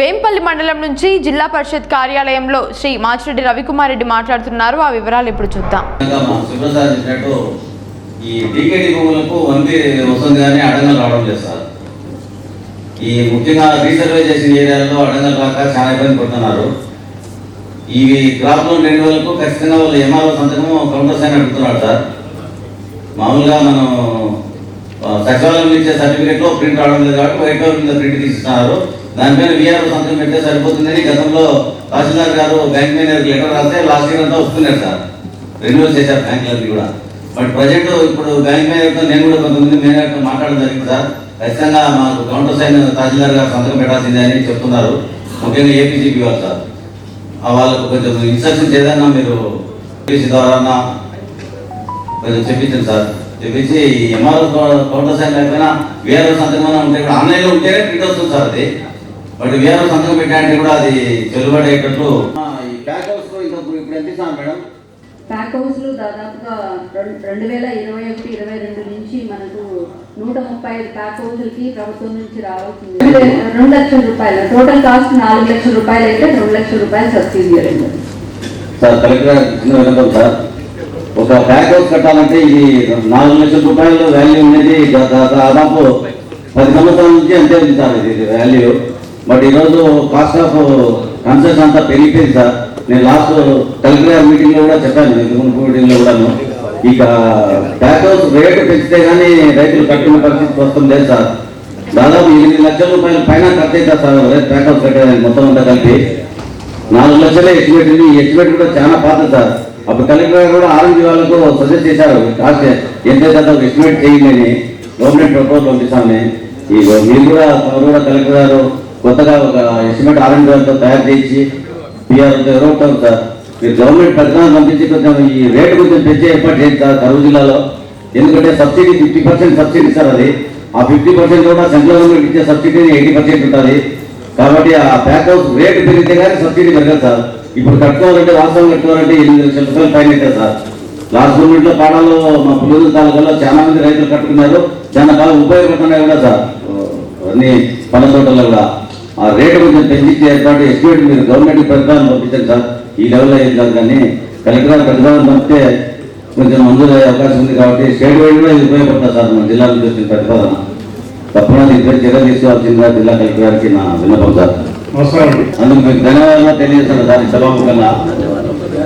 వేంపల్లి మండలం నుంచి జిల్లా పరిషత్ కార్యాలయంలో శ్రీ మాచిరెడ్డి రవికుమార్ రెడ్డి మాట్లాడుతున్నారు. ఆ వివరాలు ఇప్పుడు చూద్దాం. ఈ డీకేడి భూములకు వంతి వస్తుంది కానీ అడంగలు రావడం లేదు ఈ ముఖ్యంగా రీసర్వే చేసిన ఏరియాలో అడంగలు రాక చాలా ఇబ్బంది పడుతున్నారు. ఇవి క్రాప్ లోన్ రెండు వేలకు ఖచ్చితంగా వాళ్ళు ఎంఆర్ఓ సంతకం కౌంటర్స్ అని అడుగుతున్నాడు సార్. మామూలుగా మనం సచివాలయం ఇచ్చే సర్టిఫికేట్లో ప్రింట్ రావడం లేదు కాబట్టి వైట్ పేపర్ మీద ప్రింట్ తీస్తున్నారు దానిపైన విఆర్ఓ సంతకం పెట్టే సరిపోతుందని గతంలో తహసీల్దార్ గారు బ్యాంక్ మేనేజర్ లెటర్ రాస్తే లాస్ట్ ఇయర్ అంతా వస్తున్నారు సార్. రెన్యూవల్ చేశారు బ్యాంకులకి కూడా. బట్ ప్రజెంట్ ఇప్పుడు బ్యాంక్ మేనేజర్తో నేను కూడా కొంతమంది మేనేజర్తో మాట్లాడడం జరిగింది సార్. ఖచ్చితంగా మాకు కౌంటర్ సైన్ తహసీల్దార్ గారు సంతకం పెట్టాల్సిందే అని చెప్తున్నారు. ముఖ్యంగా ఏపీసీపీ వాళ్ళు సార్. వాళ్ళకు కొంచెం ఇన్స్ట్రక్షన్స్ ఏదైనా మీరు ద్వారా కొంచెం చెప్పించండి సార్. చెప్పించి ఎంఆర్ఓ కౌంటర్ సైన్ లేకపోయినా వేరే సంతకం ఉంటే కూడా ఆన్లైన్లో ఉంటేనే ప్రింట్ వస్తుంది సార్ అది. బట్ వేరే సంతకం పెట్టాలంటే కూడా అది చెల్లుబాటు అయ్యేటట్లు ఈ ప్యాక్ హౌస్ ఇంకా ఇప్పుడు ఎంత ఇస్తాను మేడం? ప్యాక్ హౌస్లు దాదాపుగా రెండు రెండు వేల ఇరవై ఒకటి ఇరవై రెండు నుంచి మనకు నూట ముప్పై ఐదు ప్యాక్ హౌస్లకి ప్రభుత్వం నుంచి రావాల్సింది రెండు లక్షల రూపాయలు. టోటల్ కాస్ట్ నాలుగు లక్షల రూపాయలు అయితే రెండు లక్షల రూపాయలు సబ్సిడీ రెండు సార్ కలెక్టర్ గారు చిన్న వినపం సార్. ఒక ప్యాక్ హౌస్ కట్టాలంటే ఇది నాలుగు లక్షల రూపాయలు వాల్యూ అనేది దాదాపు పది సంవత్సరాల నుంచి అంతే ఉంది సార్ ఇది వాల్యూ బట్ ఈరోజు కాస్ట్ ఆఫ్ కన్స్ట్రక్షన్ అంతా పెరిగిపోయింది సార్. నేను లాస్ట్ కలెక్టర్ మీటింగ్లో మీటింగ్లో కూడా చెప్పాను ఇంతకుముందు మీటింగ్ కూడాను. ఇక ప్యాక్ హౌస్ రేటు పెంచితే కానీ రైతులు కట్టిన పరిస్థితి వస్తుంది లేదు సార్. దాదాపు ఎనిమిది లక్షల రూపాయల పైన ఖర్చు అవుతుంది సార్. ప్యాక్ హౌస్ కట్టేదానికి మొత్తం అంతా కలిపి నాలుగు లక్షలే ఎస్టిమేట్ ఉంది ఈ ఎస్టిమేట్ కూడా చాలా పాత సార్. అప్పుడు కలెక్టర్ గారు కూడా ఆరెంజ్ వాళ్ళకు సజెస్ట్ చేశారు. కాస్ట్ ఎంత ఒక ఎస్టిమేట్ చేయండి. గవర్నమెంట్ ప్రపోజల్ పంపిస్తామని. ఈ మీరు కూడా తమరు కూడా కలెక్టర్ గారు కొత్తగా ఒక ఎస్టిమేట్ ఆరెంజ్ వాళ్ళతో తయారు చేయించి పిఆర్ ఎవరో ఉంటారు సార్. మీరు గవర్నమెంట్ ప్రతిదానం పంపించి కొంచెం ఈ రేటు కొంచెం పెంచే ఏర్పాటు చేయండి సార్ కరువు జిల్లాలో. ఎందుకంటే subsidy fifty percent subsidy sir అది. ఆ ఫిఫ్టీ పర్సెంట్ కూడా సెంట్రల్ గవర్నమెంట్ ఇచ్చే సబ్సిడీ ఎయిటీ పర్సెంట్ ఉంటుంది. కాబట్టి ఆ ప్యాక్ హౌస్ రేటు పెరిగితే కానీ సబ్సిడీ పెరగదు సార్. ఇప్పుడు కట్టుకోవాలంటే వాస్తవం కట్టుకోవాలంటే ఎనిమిది లక్షల రూపాయలు పైన అవుతుంది సార్. లాస్ట్ మూమెంట్లో పాడాలో మా పుల్లూరు తాలూకాలో చాలా మంది రైతులు కట్టుకున్నారు. చాలా బాగా ఉపయోగపడుతున్నాయి కూడా సార్. అన్ని పళ్ళ తోటల్లో కూడా. ఆ రేటు కొంచెం పెంచి ఏర్పాటు ఎస్టిమేట్ మీరు గవర్నమెంట్ ప్రతిపాదన పంపించండి సార్. ఈ లెవెల్లో ఏం కాదు కానీ కలెక్టర్ గారు ప్రతిపాదన పంపితే కొంచెం మంజూరు అయ్యే అవకాశం ఉంది కాబట్టి స్టేట్ వైడ్ కూడా ఇది ఉపయోగపడుతుంది సార్ మన జిల్లా నుంచి వచ్చిన ప్రతిపాదన తప్పకుండా ఇద్దరు చర్యలు తీసుకోవాల్సిందిగా జిల్లా కలెక్టర్ గారికి నా విన్నపం సార్. అందుకు మీకు ధన్యవాదాలు తెలియజేస్తాను దాని సభాముఖంగా